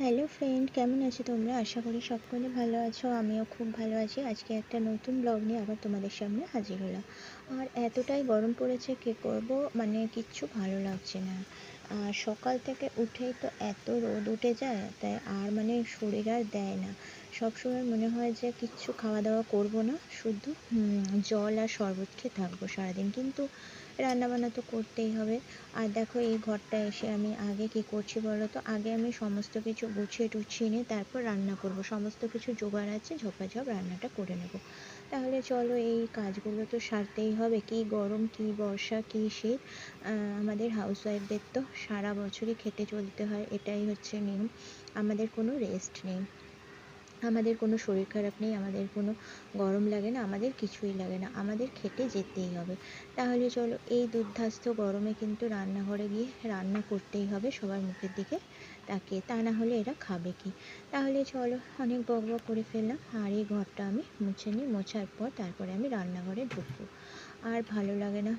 Hello friend কেমন আছো তোমরা? আশা করি সকলে ভালো আছো, আমিও খুব ভালো আছি। আজকে একটা নতুন ব্লগ নিয়ে আবার তোমাদের সামনে হাজির হলাম। আর এতটাই গরম পড়েছে, কী করব? মানে কিচ্ছু ভালো লাগছে না। আর সকাল থেকে উঠেই তো এত রোদ উঠে যায়, তাই আর মানে শরীর আর দেয় না। সবসময় মনে হয় যে কিচ্ছু খাওয়া দাওয়া করব না, শুধু জল আর শরবত খেয়ে থাকব সারাদিন। কিন্তু রান্নাবান্না তো করতেই হবে। আর দেখো এই ঘরটা এসে আমি আগে কি করছি বলো তো? আগে আমি সমস্ত কিছু গুছিয়ে টুছিয়ে নিয়ে তারপর রান্না করব। সমস্ত কিছু জোগাড় আছে, ঝোপাঝপ রান্নাটা করে নেব। তাহলে চলো এই কাজগুলো তো সারতেই হবে। কি গরম, কি বর্ষা, কি শীত আমাদের হাউসওয়াইফদের তো সারা বছরই খেতে চলতে হয়, এটাই হচ্ছে নিয়ম। আমাদের কোনো রেস্ট নেই। আমাদের কোনো শরীর খারাপ নেই, আমাদের কোনো গরম লাগে না, আমাদের কিছুই লাগে না, আমাদের খেটে যেতেই হবে। তাহলে চলো, এই দুর্ধাস্ত গরমে কিন্তু রান্নাঘরে গিয়ে রান্না করতেই হবে, সবার মুখের দিকে তাকিয়ে। তা না হলে এরা খাবে কি? তাহলে চলো, অনেক বক বক করে ফেললাম, আর এই ঘরটা আমি মুছে নিই, মোছার পর তারপরে আমি রান্নাঘরে ঢুকবো। আর ভালো লাগে না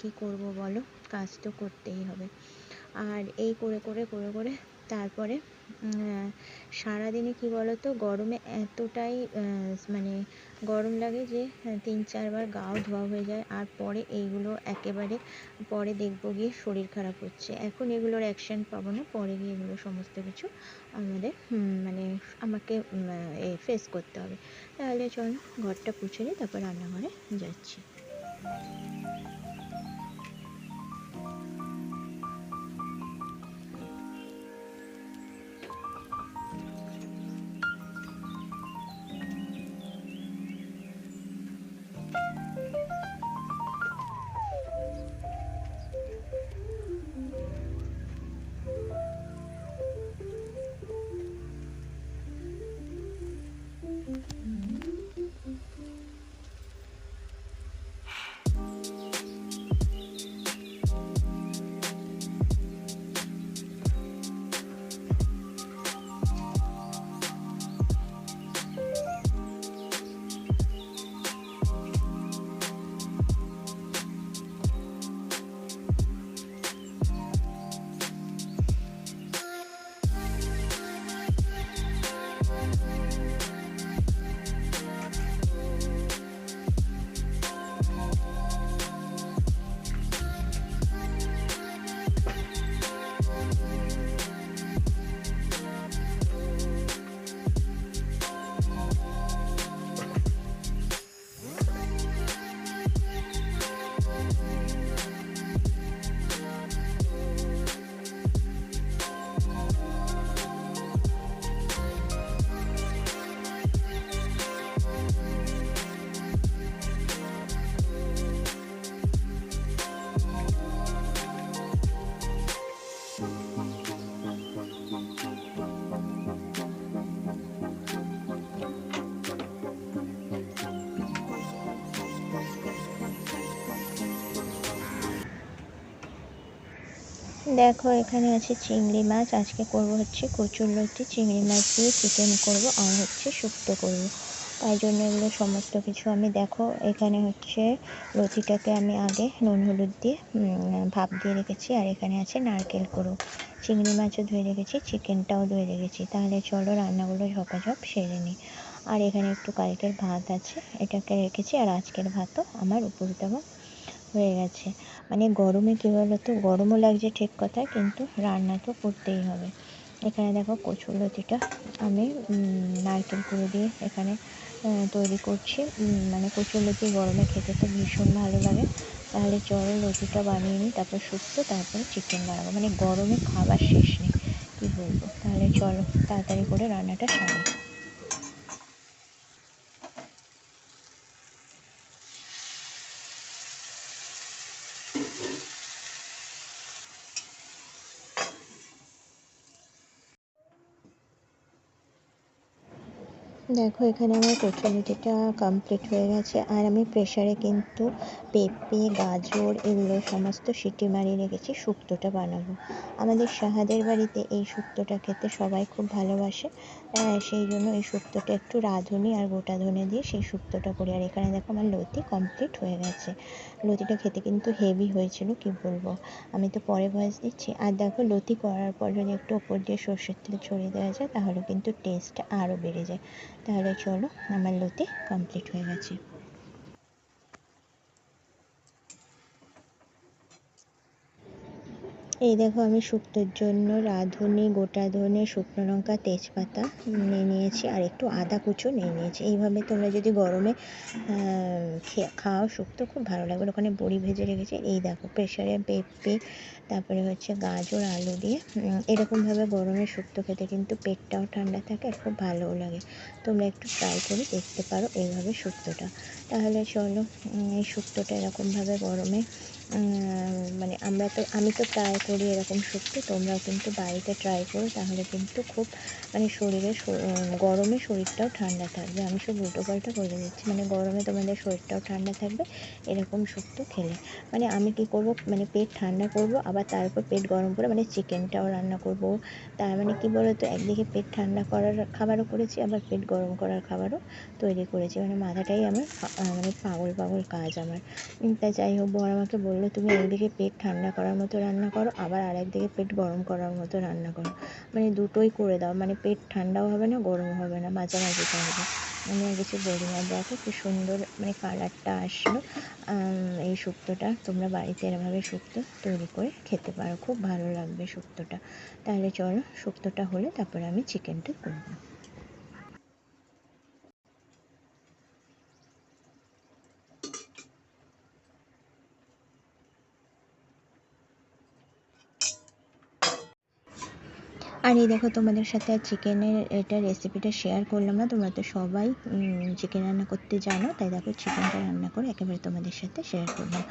কি করব বলো? কাজ তো করতেই হবে। আর এই করে করে করে করে তারপরে সারাদিনে কী বলো তো গরমে এতটাই মানে গরম লাগে যে তিন চারবার গাও ধোয়া হয়ে যায়। আর পরে এইগুলো একেবারে পরে দেখব গিয়ে শরীর খারাপ হচ্ছে। এখন এগুলোর অ্যাকশান পাবো না। পরে গিয়ে এগুলো সমস্ত কিছু আমাদের মানে আমাকে ফেস করতে হবে। তাহলে চলো, ঘরটা পুছে নিই তারপর রান্নাঘরে যাচ্ছি। দেখো, এখানে আছে চিংড়ি মাছ। আজকে করব হচ্ছে কচুরলতি চিংড়ি মাছ দিয়ে চিকেন করব আর হচ্ছে শুক্তো করব। তাই জন্য এগুলো সমস্ত কিছু আমি দেখো, এখানে হচ্ছে লতিটাকে আমি আগে নুন হলুদ দিয়ে ভাপ দিয়ে রেখেছি আর এখানে আছে নারকেল করো চিংড়ি মাছও ধুয়ে রেখেছি, চিকেনটাও ধুয়ে রেখেছি। তাহলে চলো রান্নাগুলো ঝপাঝপ সেরে নিই। আর এখানে একটু কালকের ভাত আছে, এটাকে রেখেছি। আর আজকের ভাতও আমার উপর হয়ে গেছে। মানে গরমে কী বলতো? গরমও লাগছে ঠিক কথা, কিন্তু রান্না তো করতেই হবে। এখানে দেখো কচুরলতিটা আমি নারকেল কুড়ো দিয়ে এখানে তৈরি করছি। মানে কচুরলতি গরমে খেতে তো ভীষণ ভালো লাগে। তাহলে চলো লতিটা বানিয়ে নিই, তারপর শুক্তো, তারপরে চিকেন বানাবো। মানে গরমে খাবার শেষ নেই, কী বলব? তাহলে চলো, তাড়াতাড়ি করে রান্নাটা সারি দেখো, এখানে আমার কচুরিটা কমপ্লিট হয়ে গেছে। আর আমি প্রেশারে কিন্তু পেঁপে, গাজর, এগুলো সমস্ত সিটি মারিয়ে রেখেছি, শুক্তোটা বানাবো। আমাদের সাহাদের বাড়িতে এই শুক্তোটা খেতে সবাই খুব ভালোবাসে। সেই জন্য এই শুক্তোটা একটু রাঁধুনি আর গোটা ধনে দিয়ে সেই শুক্তোটা করি। আর এখানে দেখো আমার লতি কমপ্লিট হয়ে গেছে। লতিটা খেতে কিন্তু হেভি হয়েছিল, কি বলব? আমি তো পরে ভয়েস দিচ্ছি। আর দেখো, লতি করার পর যদি একটু ওপর দিয়ে সর্ষের তেল ছড়িয়ে দেওয়া যায়, তাহলে কিন্তু টেস্টটা আরও বেড়ে যায়। তাহলে চলো আমার লোতে কমপ্লিট হয়ে গেছে। এই দেখো আমি শুক্তোর জন্য রাঁধুনি, গোটা ধনে, শুকনো লঙ্কা, তেজপাতা নিয়ে নিয়েছি আর একটু আদা কুচো নিয়ে নিয়েছি। এইভাবে তোমরা যদি গরমে খাও শুক্তো, খুব ভালো লাগবে। ওখানে বড়ি ভেজে রেখেছি। এই দেখো প্রেশারে পেঁপে, তারপরে হচ্ছে গাজর, আলু দিয়ে এরকমভাবে গরমে শুক্তো খেতে কিন্তু পেটটাও ঠান্ডা থাকে আর খুব ভালোও লাগে। তোমরা একটু ট্রাই করে দেখতে পারো এইভাবে শুক্তোটা। তাহলে চলো এই শুক্তোটা এরকমভাবে গরমে মানে আমরা তো, আমি তো ট্রাই করি এরকম শুক্তো তোমরাও কিন্তু বাড়িতে ট্রাই করো, তাহলে কিন্তু খুব মানে শরীরে গরমে শরীরটাও ঠান্ডা থাকবে। আমি সব উল্টো পাল্টা করে দিচ্ছি মানে গরমে তোমাদের শরীরটাও ঠান্ডা থাকবে, এরকম শুক্তো খেলে। মানে আমি কি করব মানে পেট ঠান্ডা করব, আবার তারপর পেট গরম করে মানে চিকেনটাও রান্না করব। তার মানে কি বলো তো একদিকে পেট ঠান্ডা করার খাবারও করেছি, আবার পেট গরম করার খাবারও তৈরি করেছি। মানে মাথাটাই আমার মানে পাগল পাগল কাজ আমার। তা যাই হোক, বর আমাকে বলল তুমি একদিকে পেট ঠান্ডা করার মতো রান্না করো, আবার আর একদিকে পেট গরম করার মতো রান্না করো। মানে দুটোই করে দাও মানে পেট ঠান্ডাও হবে না, গরমও হবে না, মাঝামাঝি থাকবে আমি আর কিছু বলি না, দেখো কি সুন্দর মানে কালারটা আসলো। এই শুক্তোটা তোমরা বাড়িতে এরমভাবে শুক্তো তৈরি করে খেতে পারো, খুব ভালো লাগবে শুক্তোটা। তাহলে চলো শুক্তোটা হলে তারপরে আমি চিকেনটা করব। আর এই দেখো তোমাদের সাথে আর চিকেনের এটা রেসিপিটা শেয়ার করলাম না। তোমরা তো সবাই চিকেন রান্না করতে জানো, তাই দেখো চিকেনটা রান্না করে একেবারে তোমাদের সাথে শেয়ার করলাম।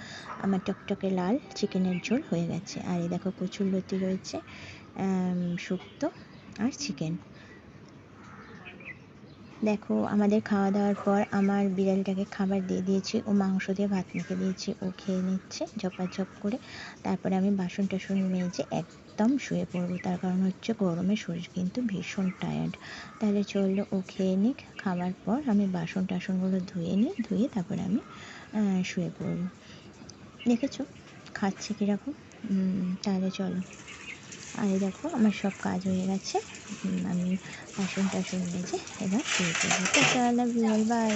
আমার টকটকে লাল চিকেনের ঝোল হয়ে গেছে। আর এই দেখো কচুর লতি রয়েছে শুক্তো আর চিকেন দেখো, আমাদের খাওয়া দাওয়ার পর আমার বিড়ালটাকে খাবার দিয়ে দিয়েছি। ও মাংস দিয়ে ভাত মেখে দিয়েছি, ও খেয়ে নিচ্ছে ঝপাঝপ করে। তারপরে আমি বাসন টাসন মেজে একদম শুয়ে পড়ব। তার কারণ হচ্ছে গরমে শরীর কিন্তু ভীষণ টায়ার্ড তাহলে চলল ও খেয়ে নিক খাওয়ার পর আমি বাসন টাসনগুলো ধুয়ে নিই ধুয়ে তারপরে আমি শুয়ে পড়ব। দেখেছ? খাচ্ছে কীরকম? তাহলে চলো। আর দেখো, আমার সব কাজ হয়ে গেছে। আমি বাসন টাসন মেজে এবার শুয়ে পড়ব। You by